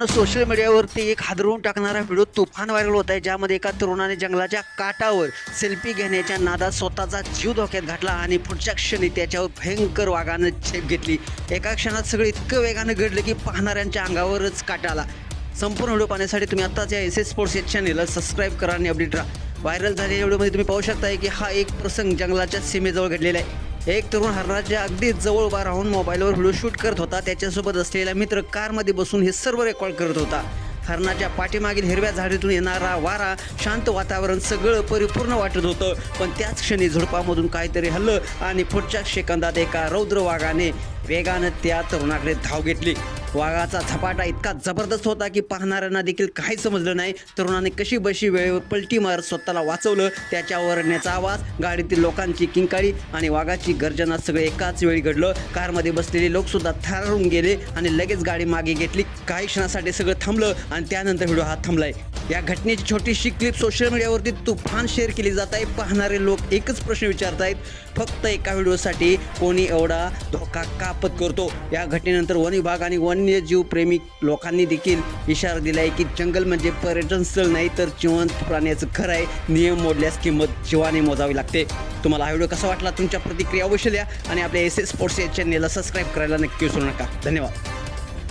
Social मीडियावरती एक हादरवून टाकणारा व्हिडिओ तुफान व्हायरल होत आहे. ज्यामध्ये एका तरुणाने जंगलाच्या काठावर सेल्फी घेण्याच्या नादात स्वतःचा जीव धोक्यात घातला आणि पुढच्या क्षणी त्याच्यावर भयंकर वाघानं झेप घेतली. एका क्षणात सगळं इतकं वेगानं घडलं की पाहणाऱ्यांच्या अंगावरच काटा आला. संपूर्ण व्हिडिओ पाहण्यासाठी तुम्ही आत्ताच या एस एस स्पोर्ट्स या चॅनेलला सबस्क्राईब करा आणि अपडेट राहा. व्हायरल झालेल्या व्हिडिओमध्ये तुम्ही पाहू शकताय की हा एक प्रसंग जंगलाच्या सीमेजवळ घडलेला आहे. एक तरुण हरणाच्या अगदी जवळ उभा राहून मोबाईलवर व्हिडिओ शूट करत होता. त्याच्यासोबत असलेला मित्र कारमध्ये बसून हे सर्व रेकॉर्ड करत होता. हरणाच्या पाठीमागील हिरव्या झाडीतून येणारा वारा शांत वातावरण सगळं परिपूर्ण वाटत होतं. पण त्याच क्षणी झुडपामधून काहीतरी हल्लं आणि पुढच्या सेकंदात एका रौद्र वाघाने वेगानं त्या तरुणाकडे धाव घेतली. वाघाचा झपाटा इतका जबरदस्त होता की पाहणाऱ्यांना देखील काही समजलं नाही. तरुणाने कशी बशी वेळेवर पलटी मारत स्वतःला वाचवलं त्याच्या ओरडण्याचा आवाज गाडीतील लोकांची किंकाळी आणि वाघाची गर्जना सगळं एकाच वेळी घडलं. कारमध्ये बसलेले लोकसुद्धा थरारून गेले आणि लगेच गाडी मागे घेतली. काही क्षणासाठी सगळं थांबलं आणि त्यानंतर व्हिडिओ हा थांबलाय. या घटनेची छोटीशी क्लिप सोशल मीडियावरती तुफान शेअर केली जात आहे. पाहणारे लोक एकच प्रश्न विचारत आहेत फक्त एका व्हिडिओसाठी कोणी एवढा धोका कापत करतो? या घटनेनंतर वन विभाग आणि वन्यजीव प्रेमी लोकांनी देखील इशारा दिला आहे की जंगल म्हणजे पर्यटन स्थळ नाही तर जिवंत प्राण्याचं खरं आहे. नियम मोडल्यास किंमत जीवाने मोजावी लागते. तुम्हाला हा व्हिडिओ कसा वाटला? तुमच्या प्रतिक्रिया अवश्य द्या आणि आपल्या एस एस स्पोर्ट्स या चॅनेलला सबस्क्राईब करायला नक्की विसरू नका. धन्यवाद.